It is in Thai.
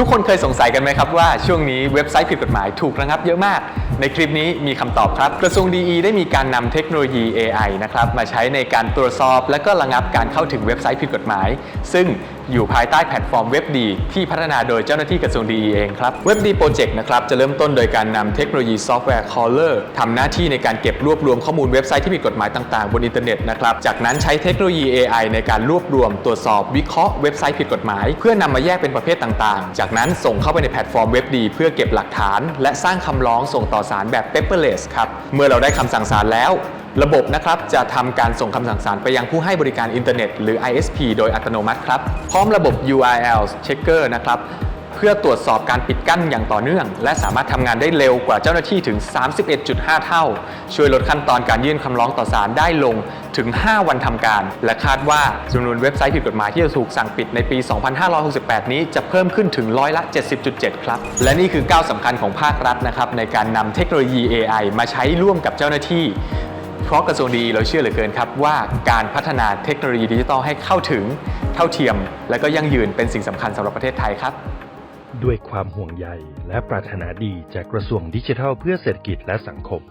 ทุกคนเคยสงสัยกันไหมครับว่าช่วงนี้เว็บไซต์ผิดกฎหมายถูกระงับเยอะมาก ในคลิปนี้มีคำตอบครับ กระทรวงดีได้มีการนำเทคโนโลยี AI นะครับมาใช้ในการตรวจสอบ และก็ระงับการเข้าถึงเว็บไซต์ผิดกฎหมาย ซึ่งอยู่ภายใต้แพลตฟอร์มเว็บดีที่พัฒนาโดยเจ้าหน้าที่กระทรวงดีเองครับเว็บดีโปรเจกต์นะครับจะเริ่มต้นโดยการนำเทคโนโลยีซอฟต์แวร์ Caller ทำหน้าที่ในการเก็บรวบรวมข้อมูลเว็บไซต์ที่ผิดกฎหมายต่างๆ บนอินเทอร์เน็ตนะครับจากนั้นใช้เทคโนโลยี AI ในการรวบรวมตรวจสอบวิเคราะห์เว็บไซต์ผิดกฎหมาย เพื่อนำมาแยกเป็นประเภทต่างๆ จากนั้นส่งเข้าไปในแพลตฟอร์มเว็บดีเพื่อเก็บหลักฐาน และสร้างคำร้องส่งต่อศาลแบบ paperless ครับเมื่อเราได้คำสั่งศาลแล้ว ระบบนะครับจะทำการส่งคำสั่งศาลไปยังผู้ให้บริการอินเทอร์เน็ตหรือ ISP โดยอัตโนมัติครับ พร้อมระบบ URL checker นะครับเพื่อตรวจสอบการปิดกั้นอย่างต่อเนื่อง และสามารถทำงานได้เร็วกว่าเจ้าหน้าที่ถึง 31.5 เท่า ช่วยลดขั้นตอนการยื่นคำร้องต่อศาลได้ลงถึง 5 วันทำการ และคาดว่าจำนวนเว็บไซต์ผิดกฎหมายที่จะถูกสั่งปิดในปี 2568 นี้จะเพิ่มขึ้นถึงร้อยละ 70.7 ครับ และนี่คือก้าวสำคัญของภาครัฐนะครับในการนำเทคโนโลยี AI มาใช้ร่วมกับเจ้าหน้าที่ เพราะกระทรวงดีเราเชื่อเหลือเกินครับว่าการพัฒนาเทคโนโลยีดิจิทัลให้เข้าถึงเท่าเทียม และก็ยั่งยืนเป็นสิ่งสำคัญสำหรับประเทศไทยครับ ด้วยความห่วงใยและปรารถนาดีจากกระทรวงดิจิทัลเพื่อเศรษฐกิจและสังคม